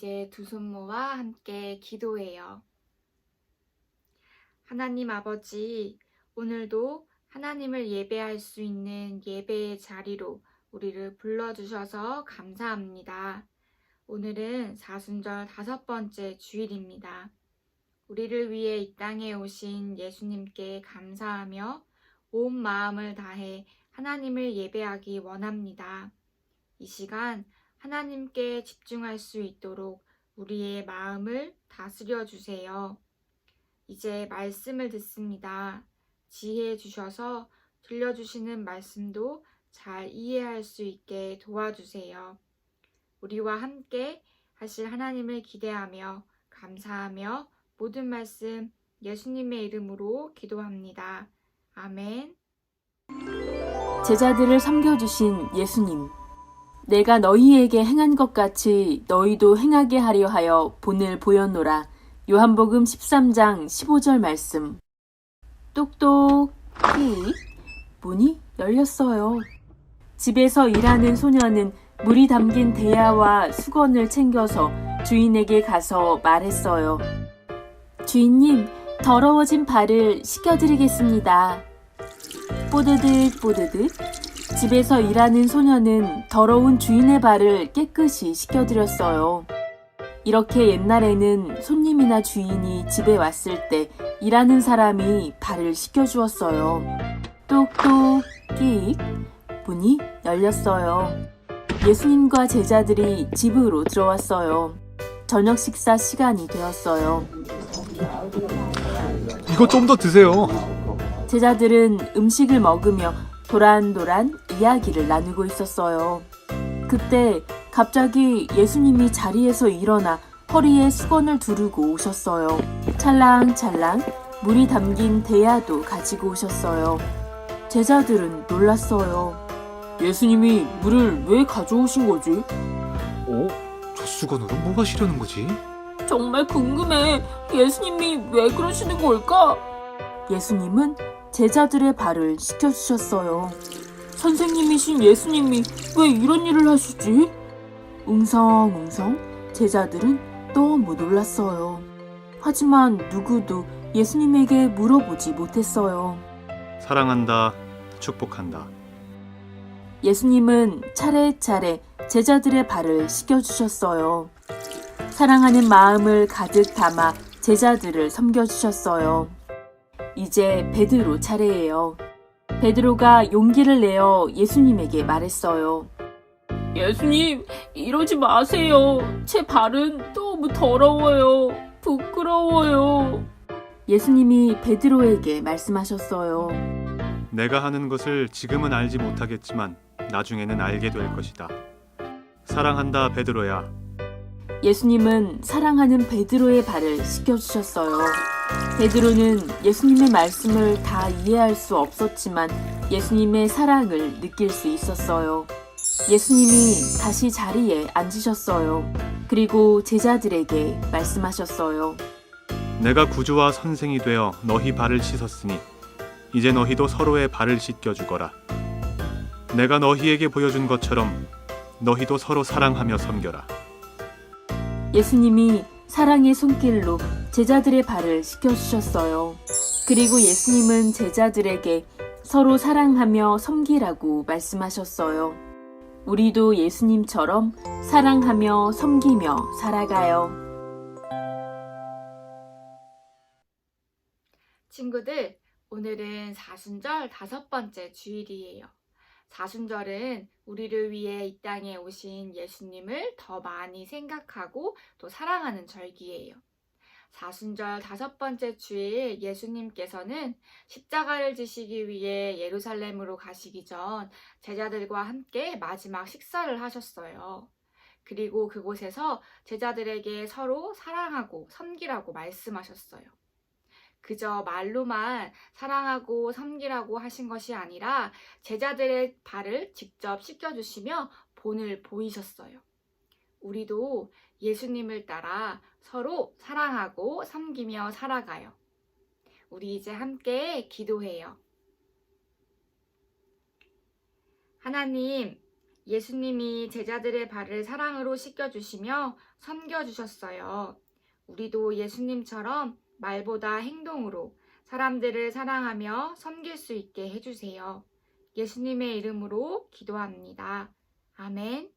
이제 두 손 모아 함께 기도해요. 하나님 아버지, 오늘도 하나님을 예배할 수 있는 예배의 자리로 우리를 불러주셔서 감사합니다. 오늘은 사순절 다섯 번째 주일입니다. 우리를 위해 이 땅에 오신 예수님께 감사하며 온 마음을 다해 하나님을 예배하기 원합니다. 이 시간 하나님께 집중할 수 있도록 우리의 마음을 다스려 주세요. 이제 말씀을 듣습니다. 지혜 주셔서 들려주시는 말씀도 잘 이해할 수 있게 도와주세요. 우리와 함께 하실 하나님을 기대하며 감사하며 모든 말씀 예수님의 이름으로 기도합니다. 아멘. 제자들을 섬겨주신 예수님. 내가 너희에게 행한 것 같이 너희도 행하게 하려 하여 본을 보였노라. 요한복음 13장 15절 말씀. 똑똑, 히. 문이 열렸어요. 집에서 일하는 소녀는 물이 담긴 대야와 수건을 챙겨서 주인에게 가서 말했어요. 주인님, 더러워진 발을 씻겨드리겠습니다. 뽀드득 뽀드득 집에서 일하는 소녀는 더러운 주인의 발을 깨끗이 씻겨드렸어요. 이렇게 옛날에는 손님이나 주인이 집에 왔을 때 일하는 사람이 발을 씻겨주었어요. 똑똑 끽 문이 열렸어요. 예수님과 제자들이 집으로 들어왔어요. 저녁 식사 시간이 되었어요. 이거 좀 더 드세요. 제자들은 음식을 먹으며 도란도란 이야기를 나누고 있었어요. 그때 갑자기 예수님이 자리에서 일어나 허리에 수건을 두르고 오셨어요. 찰랑찰랑 물이 담긴 대야도 가지고 오셨어요. 제자들은 놀랐어요. 예수님이 물을 왜 가져오신 거지? 어? 저 수건으로 뭐 하시려는 거지? 정말 궁금해. 예수님이 왜 그러시는 걸까? 예수님은 제자들의 발을 씻겨주셨어요. 선생님이신 예수님이 왜 이런 일을 하시지? 웅성웅성 제자들은 너무 놀랐어요. 하지만 누구도 예수님에게 물어보지 못했어요. 사랑한다, 축복한다. 예수님은 차례차례 제자들의 발을 씻겨주셨어요. 사랑하는 마음을 가득 담아 제자들을 섬겨주셨어요. 이제 베드로 차례예요. 베드로가 용기를 내어 예수님에게 말했어요. 예수님, 이러지 마세요. 제 발은 너무 더러워요. 부끄러워요. 예수님이 베드로에게 말씀하셨어요. 내가 하는 것을 지금은 알지 못하겠지만 나중에는 알게 될 것이다. 사랑한다, 베드로야. 예수님은 사랑하는 베드로의 발을 씻겨주셨어요. 베드로는 예수님의 말씀을 다 이해할 수 없었지만 예수님의 사랑을 느낄 수 있었어요. 예수님이 다시 자리에 앉으셨어요. 그리고 제자들에게 말씀하셨어요. 내가 구주와 선생이 되어 너희 발을 씻었으니 이제 너희도 서로의 발을 씻겨 주거라. 내가 너희에게 보여준 것처럼 너희도 서로 사랑하며 섬겨라. 예수님이 사랑의 손길로 제자들의 발을 씻겨주셨어요. 그리고 예수님은 제자들에게 서로 사랑하며 섬기라고 말씀하셨어요. 우리도 예수님처럼 사랑하며 섬기며 살아가요. 친구들, 오늘은 사순절 다섯 번째 주일이에요. 사순절은 우리를 위해 이 땅에 오신 예수님을 더 많이 생각하고 또 사랑하는 절기예요. 사순절 다섯 번째 주일 예수님께서는 십자가를 지시기 위해 예루살렘으로 가시기 전 제자들과 함께 마지막 식사를 하셨어요. 그리고 그곳에서 제자들에게 서로 사랑하고 섬기라고 말씀하셨어요. 그저 말로만 사랑하고 섬기라고 하신 것이 아니라 제자들의 발을 직접 씻겨주시며 본을 보이셨어요. 우리도 예수님을 따라 서로 사랑하고 섬기며 살아가요. 우리 이제 함께 기도해요. 하나님, 예수님이 제자들의 발을 사랑으로 씻겨주시며 섬겨주셨어요. 우리도 예수님처럼 말보다 행동으로 사람들을 사랑하며 섬길 수 있게 해주세요. 예수님의 이름으로 기도합니다. 아멘.